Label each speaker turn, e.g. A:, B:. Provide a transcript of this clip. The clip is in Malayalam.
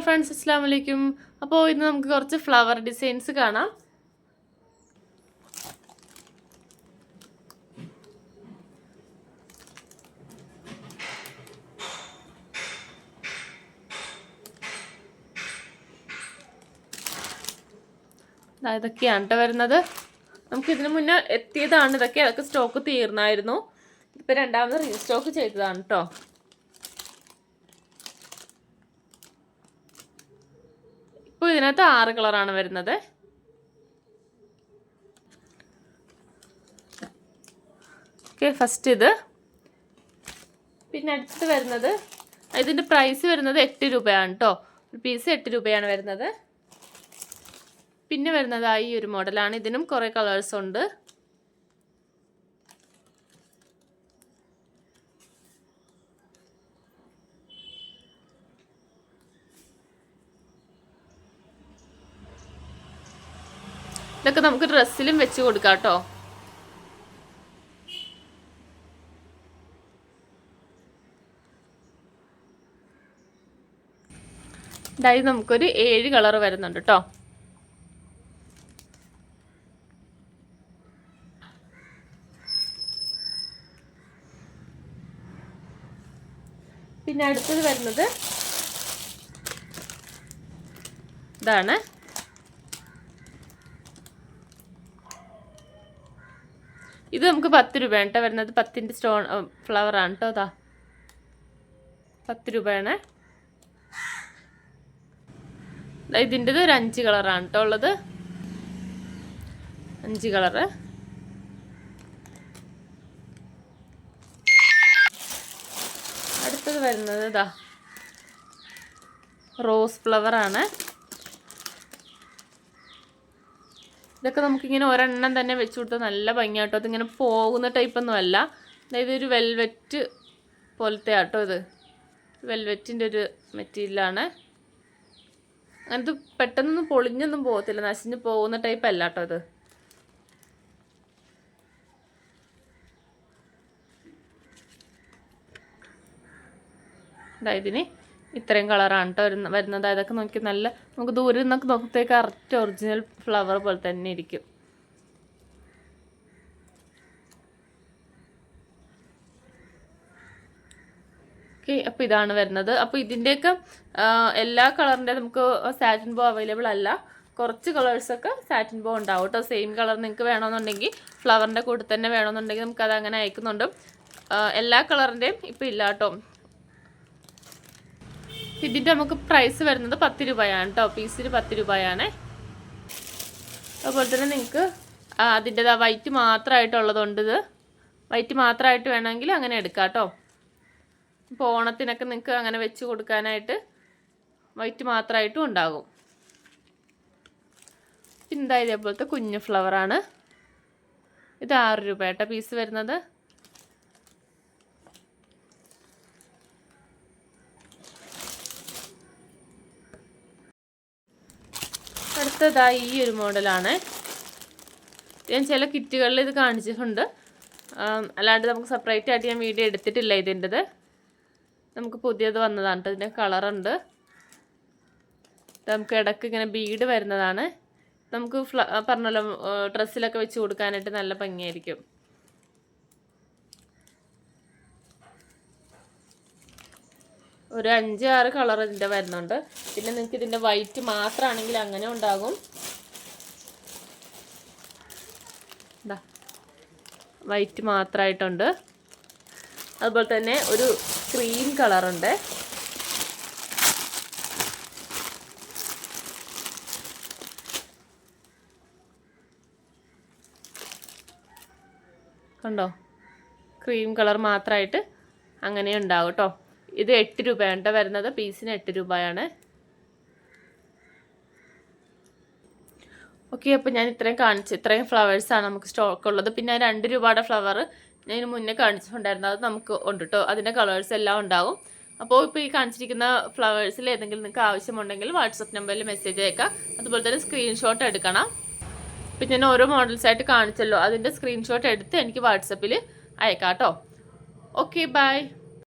A: ഹലോ ഫ്രണ്ട്സ് അസ്സാം വലൈക്കും അപ്പോൾ ഇന്ന് നമുക്ക് കുറച്ച് ഫ്ലവർ ഡിസൈൻസ് കാണാം. ഇതൊക്കെയാണ് കേട്ടോ വരുന്നത്. നമുക്ക് ഇതിനു മുന്നേ എത്തിയതാണ്. ഇതൊക്കെ അതൊക്കെ സ്റ്റോക്ക് തീർന്നായിരുന്നു. ഇപ്പം രണ്ടാമത് റീസ്റ്റോക്ക് ചെയ്തതാണ് കേട്ടോ ഇതിനകത്ത് ആറ് കളറാണ് വരുന്നത്. ഓക്കെ ഫസ്റ്റ് ഇത്. പിന്നെ അടുത്ത് വരുന്നത് ഇതിന്റെ പ്രൈസ് വരുന്നത് എട്ട് രൂപയാണ് കേട്ടോ ഒരു പീസ് എട്ട് രൂപയാണ് വരുന്നത്. പിന്നെ വരുന്നത് ഈ ഒരു മോഡലാണ് ഇതിനും കുറേ കളേഴ്സ് ഉണ്ട്. ഇതൊക്കെ നമുക്ക് ഡ്രസ്സിലും വെച്ച് കൊടുക്കാം കേട്ടോ. ഇതായി നമുക്കൊരു ഏഴ് കളർ വരുന്നുണ്ട് കേട്ടോ. പിന്നെ അടുത്തത് വരുന്നത് ഇതാണ് ഇത് നമുക്ക് പത്ത് രൂപയാണ് കേട്ടോ വരുന്നത്. പത്തിന്റെ സ്റ്റോൺ ഫ്ലവർ ആണ് കേട്ടോ അതാ പത്ത് രൂപയാണ് ഇതിന്റെത് ഒരു അഞ്ച് കളറാണ് കേട്ടോ ഉള്ളത്. അഞ്ച് കളറ് അടുത്തത് വരുന്നത് ഇതാ. റോസ് ഫ്ലവർ ഇതൊക്കെ നമുക്കിങ്ങനെ ഒരെണ്ണം തന്നെ വെച്ച് കൊടുത്താൽ നല്ല ഭംഗിയാട്ടോ. അതിങ്ങനെ പോകുന്ന ടൈപ്പൊന്നും അല്ല. അതായത് ഒരു വെൽവെറ്റ് പോലത്തെ ആട്ടോ ഇത്. വെൽവെറ്റിന്റെ ഒരു മെറ്റീരിയലാണ് അങ്ങനത്തെ പെട്ടെന്നൊന്നും പൊളിഞ്ഞൊന്നും പോകത്തില്ല. നശിഞ്ഞ് പോകുന്ന ടൈപ്പ് അല്ല കേട്ടോ ഇത് ഇതിന്. ഇത്രയും കളറാണ് കേട്ടോ വരുന്ന വരുന്നത്. അതൊക്കെ നോക്കി നല്ല നമുക്ക് ദൂരെ നിന്നൊക്കെ നോക്കത്തേക്ക് കറക്റ്റ് ഒറിജിനൽ ഫ്ലവർ പോലെ തന്നെ ഇരിക്കും. ഓക്കെ അപ്പോൾ ഇതാണ് വരുന്നത്. അപ്പോൾ ഇതിന്റെയൊക്കെ എല്ലാ കളറിന്റെ നമുക്ക് സാറ്റിൻ ബോ അവൈലബിൾ അല്ല. കുറച്ച് കളേഴ്സൊക്കെ സാറ്റിൻ ബോ ഉണ്ടാവും കേട്ടോ സെയിം കളർ നിങ്ങൾക്ക് വേണമെന്നുണ്ടെങ്കിൽ ഫ്ലവറിന്റെ കൂടെ തന്നെ വേണമെന്നുണ്ടെങ്കിൽ നമുക്കത് അങ്ങനെ അയക്കുന്നുണ്ട് എല്ലാ കളറിന്റെയും ഇപ്പോൾ ഇല്ല കേട്ടോ ഇതിന്റെ നമുക്ക് പ്രൈസ് വരുന്നത് പത്ത് രൂപയാണ് കേട്ടോ പീസിന് പത്ത് രൂപയാണ്. അതുപോലെ തന്നെ നിങ്ങൾക്ക് അതിന്റെതാ വൈറ്റ് മാത്രമായിട്ടുള്ളതുകൊണ്ട് ഇത്. വൈറ്റ് മാത്രമായിട്ട് വേണമെങ്കിൽ അങ്ങനെ എടുക്കാം കേട്ടോ ഇപ്പോൾ ഓണത്തിനൊക്കെ നിങ്ങൾക്ക് അങ്ങനെ വെച്ച് കൊടുക്കാനായിട്ട് വൈറ്റ് മാത്രമായിട്ടും ഉണ്ടാകും. പിന്നെ ഇതേപോലത്തെ കുഞ്ഞു ഫ്ലവറാണ് ഇത് ആറ് രൂപ കേട്ടോ പീസ് വരുന്നത്. അടുത്തതായി ഈ ഒരു മോഡലാണ്. ഞാൻ ചില കിറ്റുകളിൽ ഇത് കാണിച്ചിട്ടുണ്ട്. അല്ലാണ്ട് നമുക്ക് സെപ്പറേറ്റ് ആയിട്ട് ഞാൻ വീഡിയോ എടുത്തിട്ടില്ല ഇതിന്റെത്. നമുക്ക് പുതിയത് വന്നതാണ് ഇതിന്റെ കളറുണ്ട്. നമുക്ക് ഇടയ്ക്ക് ഇങ്ങനെ ബീഡ് വരുന്നതാണ്. നമുക്ക് ഫ്ല പറഞ്ഞല്ലോ ഡ്രസ്സിലൊക്കെ വെച്ച് കൊടുക്കാനായിട്ട് നല്ല ഭംഗിയായിരിക്കും. ഒരു അഞ്ച് ആറ് കളർ ഇതിന്റെ വരുന്നുണ്ട്. പിന്നെ നിങ്ങൾക്ക് ഇതിന്റെ വൈറ്റ് മാത്രമാണെങ്കിൽ അങ്ങനെ ഉണ്ടാകും. വൈറ്റ് മാത്രമായിട്ടുണ്ട് അതുപോലെ തന്നെ ഒരു ക്രീം കളറുണ്ട് കണ്ടോ? ക്രീം കളർ മാത്രമായിട്ട് അങ്ങനെ ഉണ്ടാവും കേട്ടോ ഇത് എട്ട് രൂപയാണ്. വരുന്നത് പീസിന് എട്ട് രൂപയാണ്. ഓക്കെ അപ്പോൾ ഞാൻ ഇത്രയും കാണിച്ചു ഇത്രയും ഫ്ലവേഴ്സാണ് നമുക്ക് സ്റ്റോക്ക് ഉള്ളത്. പിന്നെ രണ്ട് രൂപയുടെ ഫ്ലവർ ഞാൻ ഇതിന് മുന്നേ കാണിച്ചിട്ടുണ്ടായിരുന്നു. അത് നമുക്ക് ഉണ്ട് കേട്ടോ അതിന്റെ കളേഴ്സ് എല്ലാം ഉണ്ടാവും. അപ്പോൾ ഇപ്പോൾ ഈ കാണിച്ചിരിക്കുന്ന ഫ്ലവേഴ്സിൽ ഏതെങ്കിലും നിങ്ങൾക്ക് ആവശ്യമുണ്ടെങ്കിൽ വാട്സപ്പ് നമ്പറിൽ മെസ്സേജ് അയക്കാം. അതുപോലെ തന്നെ സ്ക്രീൻഷോട്ട് എടുക്കണം. ഇപ്പം ഞാൻ ഓരോ മോഡൽസ് ആയിട്ട് കാണിച്ചല്ലോ. അതിന്റെ സ്ക്രീൻഷോട്ട് എടുത്ത് എനിക്ക് വാട്സപ്പിൽ അയക്കാം കേട്ടോ ഓക്കെ ബൈ